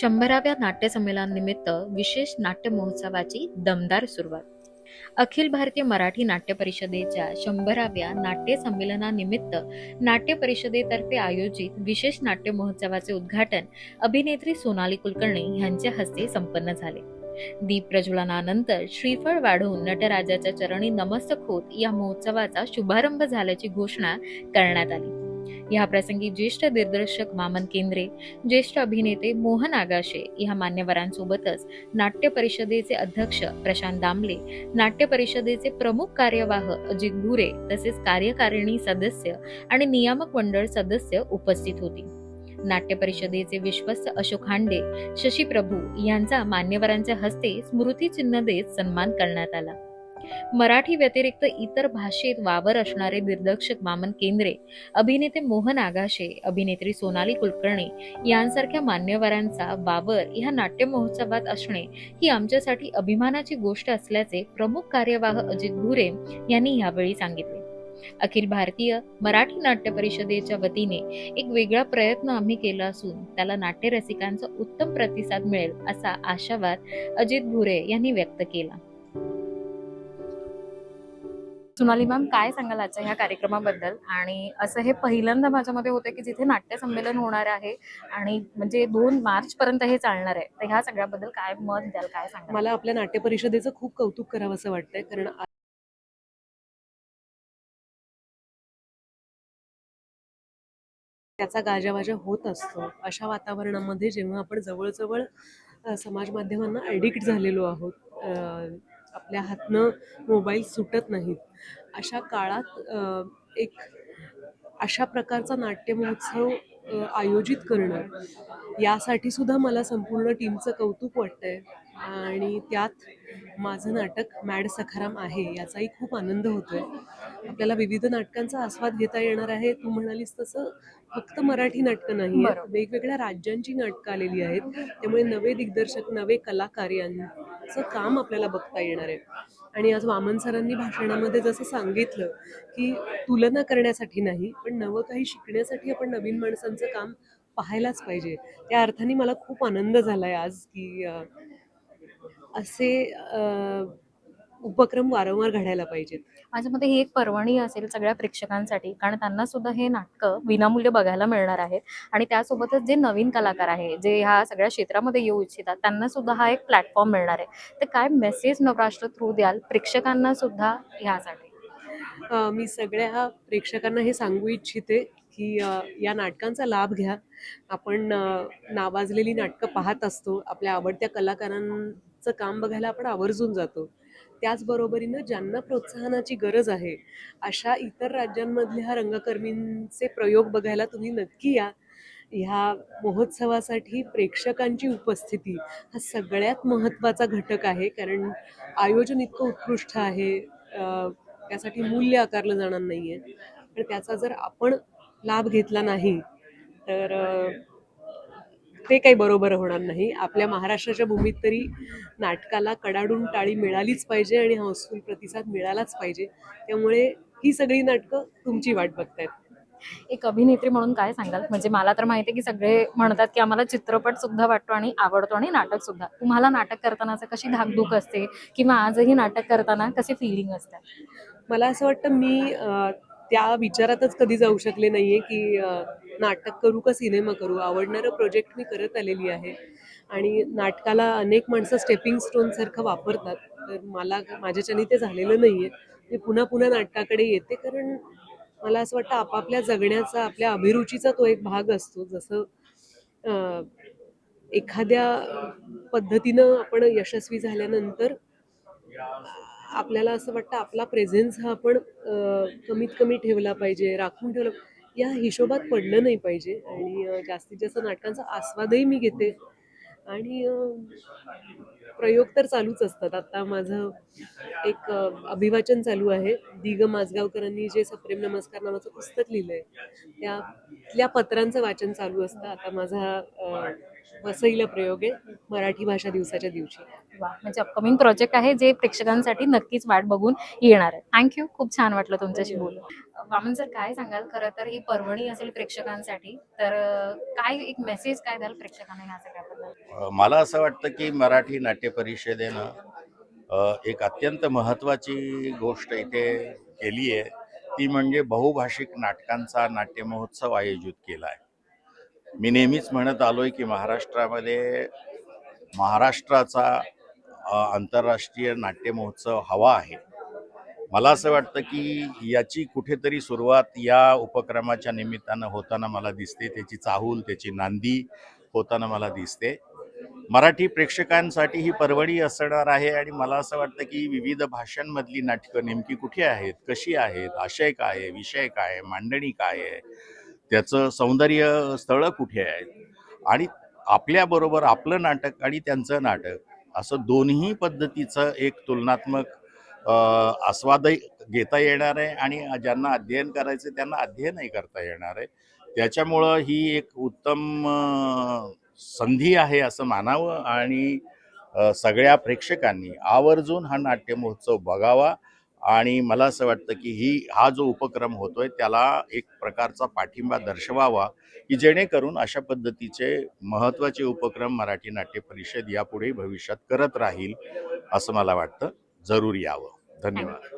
शंभराव्या नाट्यसंमेलनानिमित्त विशेष नाट्य महोत्सवाची दमदार सुरुवात. अखिल भारतीय मराठी नाट्य परिषदेच्या शंभराव्या नाट्य संमेलनानिमित्त नाट्य परिषदेतर्फे आयोजित विशेष नाट्य महोत्सवाचे उद्घाटन अभिनेत्री सोनाली कुलकर्णी यांच्या हस्ते संपन्न झाले. दीप प्रज्वलनानंतर श्रीफळ वाढवून नटराजाच्या चरणी नमस्तक होत या महोत्सवाचा शुभारंभ झाल्याची घोषणा करण्यात आली. या प्रसंगी ज्येष्ठ दिग्दर्शक मामन केंद्रे ज्येष्ठ अभिनेते मोहन आगाशे या मान्यवरांसोबतच नाट्य परिषदेचे अध्यक्ष प्रशांत दामले नाट्य परिषदेचे प्रमुख कार्यवाह अजित भुरे तसेच कार्यकारिणी सदस्य आणि नियामक मंडळ सदस्य उपस्थित होती. नाट्य परिषदेचे विश्वस्त अशोक हांडे शशी प्रभू यांचा मान्यवरांच्या हस्ते स्मृतिचिन्ह देत सन्मान करण्यात आला. मराठी व्यतिरिक्त इतर भाषेत वावर असणारे दिग्दर्शक मामन केंद्रे अभिनेते मोहन आगाशे अभिनेत्री सोनाली कुलकर्णी यांसारख्या मान्यवरांचा वावर ह्या नाट्य महोत्सवात असणे ही आमच्यासाठी अभिमानाची गोष्ट असल्याचे प्रमुख कार्यवाह अजित भुरे यांनी यावेळी सांगितले. अखिल भारतीय मराठी नाट्य परिषदेच्या वतीने एक वेगळा प्रयत्न आम्ही केला असून त्याला नाट्य रसिकांचा उत्तम प्रतिसाद मिळेल असा आशावाद अजित भुरे यांनी व्यक्त केला. सोनाली मॅम काय सांगाल आजच्या ह्या कार्यक्रमाबद्दल? आणि असं हे पहिल्यांदा माझ्यामध्ये होतं की जिथे नाट्य संमेलन होणार आहे आणि म्हणजे दोन मार्च पर्यंत हे चालणार आहे तर ह्या सगळ्याबद्दल काय मत द्याल काय सांगाल? मला आपल्या नाट्य परिषदेचं खूप कौतुक करावं असं वाटतंय कारण त्याचा गाजावाजा होत असतो. अशा वातावरणामध्ये जेव्हा आपण जवळजवळ समाज माध्यमांना ॲडिक्ट झालेलो आहोत आपल्या हातनं मोबाईल सुटत नाहीत. अशा काळात एक अशा प्रकारचा नाट्य महोत्सव आयोजित करणं यासाठी सुद्धा मला संपूर्ण टीमचं कौतुक वाटतंय. आणि त्यात माझं नाटक मॅड सखाराम आहे याचाही खूप आनंद होतोय. आपल्याला विविध नाटकांचा आस्वाद घेता येणार आहे. तू म्हणालीस तसं फक्त मराठी नाटकं नाही. वेगवेगळ्या राज्यांची नाटकं आलेली आहेत. त्यामुळे नवे दिग्दर्शक नवे कलाकार यांचं काम आपल्याला बघता येणार आहे. आणि आज वामन सरांनी भाषणामध्ये जसं सांगितलं की तुलना करण्यासाठी नाही पण नवं काही शिकण्यासाठी आपण नवीन माणसांचं काम पाहायलाच पाहिजे. त्या अर्थाने मला खूप आनंद झालाय आज की असे उपक्रम वारंवार घडायला पाहिजेत. माझ्या मते ही एक पर्वणी असेल सगळ्या प्रेक्षकांसाठी कारण त्यांना सुद्धा हे नाटकं विनामूल्य बघायला मिळणार आहेत. आणि त्यासोबतच जे नवीन कलाकार आहे जे ह्या सगळ्या क्षेत्रामध्ये येऊ इच्छितात त्यांना सुद्धा हा एक प्लॅटफॉर्म मिळणार आहे. तर काय मेसेज नवराष्ट्र थ्रू द्याल प्रेक्षकांना सुद्धा ह्यासाठी? मी सगळ्या प्रेक्षकांना हे सांगू इच्छिते की या नाटकांचा लाभ घ्या. आपण नावाजलेली नाटकं पाहत असतो. आपल्या आवडत्या कलाकारांचं काम बघायला आपण आवर्जून जातो. त्याचबरोबरीनं ज्यांना प्रोत्साहनाची गरज आहे अशा इतर राज्यांमधल्या रंगकर्मींचे प्रयोग बघायला तुम्ही नक्की या. ह्या महोत्सवासाठी प्रेक्षकांची उपस्थिती हा सगळ्यात महत्त्वाचा घटक आहे कारण आयोजन इतकं उत्कृष्ट आहे त्यासाठी मूल्य आकारलं जाणार नाही आहे पण त्याचा जर आपण लाभ घेतला नाही तर ते काही बरोबर होणार नाही. आपल्या महाराष्ट्राच्या भूमीत तरी नाटकाला कडाडून टाळी मिळालीच पाहिजे आणि हाऊसफुल प्रतिसाद मिळालाच पाहिजे. त्यामुळे ही सगळी नाटकं तुमची वाट बघतायत. एक अभिनेत्री म्हणून काय सांगाल? म्हणजे मला तर माहिती आहे की सगळे म्हणतात की आम्हाला चित्रपट सुद्धा वाटतो आणि आवडतो आणि नाटक सुद्धा. तुम्हाला नाटक करताना कशी धाकधूक असते? किंवा आजही नाटक करताना कसे फिलिंग असतात मला असं वाटतं मी त्या विचारातच कधी जाऊ शकले नाहीये की नाटक करू का सिनेमा करू? आवडणारं प्रोजेक्ट मी करत आलेली आहे. आणि नाटकाला अनेक माणसं स्टेपिंग स्टोन सारखं वापरतात. तर मला माझ्याच्याने ते झालेलं नाहीये. मी पुन्हा पुन्हा नाटकाकडे येते कारण मला असं वाटतं आपापल्या जगण्याचा आपल्या अभिरुचीचा तो एक भाग असतो. जसं एखाद्या पद्धतीनं आपण यशस्वी झाल्यानंतर आपल्याला असं वाटतं आपला प्रेझेन्स हा आपण कमीत कमी ठेवला पाहिजे राखून ठेवला या हिशोबात पडलं नाही पाहिजे. आणि जास्तीत जास्त नाटकांचा आस्वादही मी घेते. आणि प्रयोग तर चालूच असतात. आता माझं एक अभिवाचन चालू आहे. दिग माजगावकरांनी जे सप्रेम नमस्कार नावाचं पुस्तक लिहिलंय त्यातल्या पत्रांचं वाचन चालू असतं. आता माझा वसईला प्रयोग आहे मराठी भाषा दिवसाच्या दिवशी. वा म्हणजे अपकमिंग प्रोजेक्ट आहे जे प्रेक्षकांसाठी नक्कीच वाट बघून येणार आहे. थँक्यू खूप छान वाटलं तुमच्याशी बोलून. वामन सर काय सांगाल? खरं तर ही पर्वणी असेल प्रेक्षकांसाठी तर काय एक मेसेज काय द्याल प्रेक्षकांना ह्या सगळ्याबद्दल? मला असं वाटतं की मराठी नाट्य परिषदेनं एक अत्यंत महत्त्वाची गोष्ट इथे केली आहे. ती म्हणजे बहुभाषिक नाटकांचा नाट्य महोत्सव आयोजित केला आहे. मी नेहमीच म्हणत आलोय की महाराष्ट्रामध्ये महाराष्ट्राचा आंतरराष्ट्रीय नाट्य महोत्सव हवा आहे. मला असं वाटतं की याची कुठेतरी सुरुवात या उपक्रमाच्या निमित्तानं होताना मला दिसते. त्याची चाहूल त्याची नांदी होताना मला दिसते. मराठी प्रेक्षकांसाठी ही परवडी असणार आहे आणि मला असं वाटतं की विविध भाषांमधली नाटकं नेमकी कुठे आहेत कशी आहेत आशय काय आहे विषय काय आहे मांडणी काय आहे त्याचं सौंदर्य स्थळं कुठे आहेत? आणि आपल्याबरोबर आपलं नाटक आणि त्यांचं नाटक असं दोन्ही पद्धतीचं एक तुलनात्मक आस्वादही घेता येणार आहे आणि ज्यांना अध्ययन करायचं त्यांना अध्ययनही करता येणार आहे. त्याच्यामुळं ही एक उत्तम संधी आहे असं मानावं आणि सगळ्या प्रेक्षकांनी आवर्जून हा नाट्य महोत्सव बघावा. आणि मला असं वाटतं की ही हा जो उपक्रम होतोय त्याला एक प्रकारचा पाठिंबा दर्शवावा की जेणेकरून अशा पद्धतीचे महत्त्वाचे उपक्रम मराठी नाट्य परिषद यापुढे भविष्यात करत राहील असं मला वाटतं. जरूर यावं. धन्यवाद.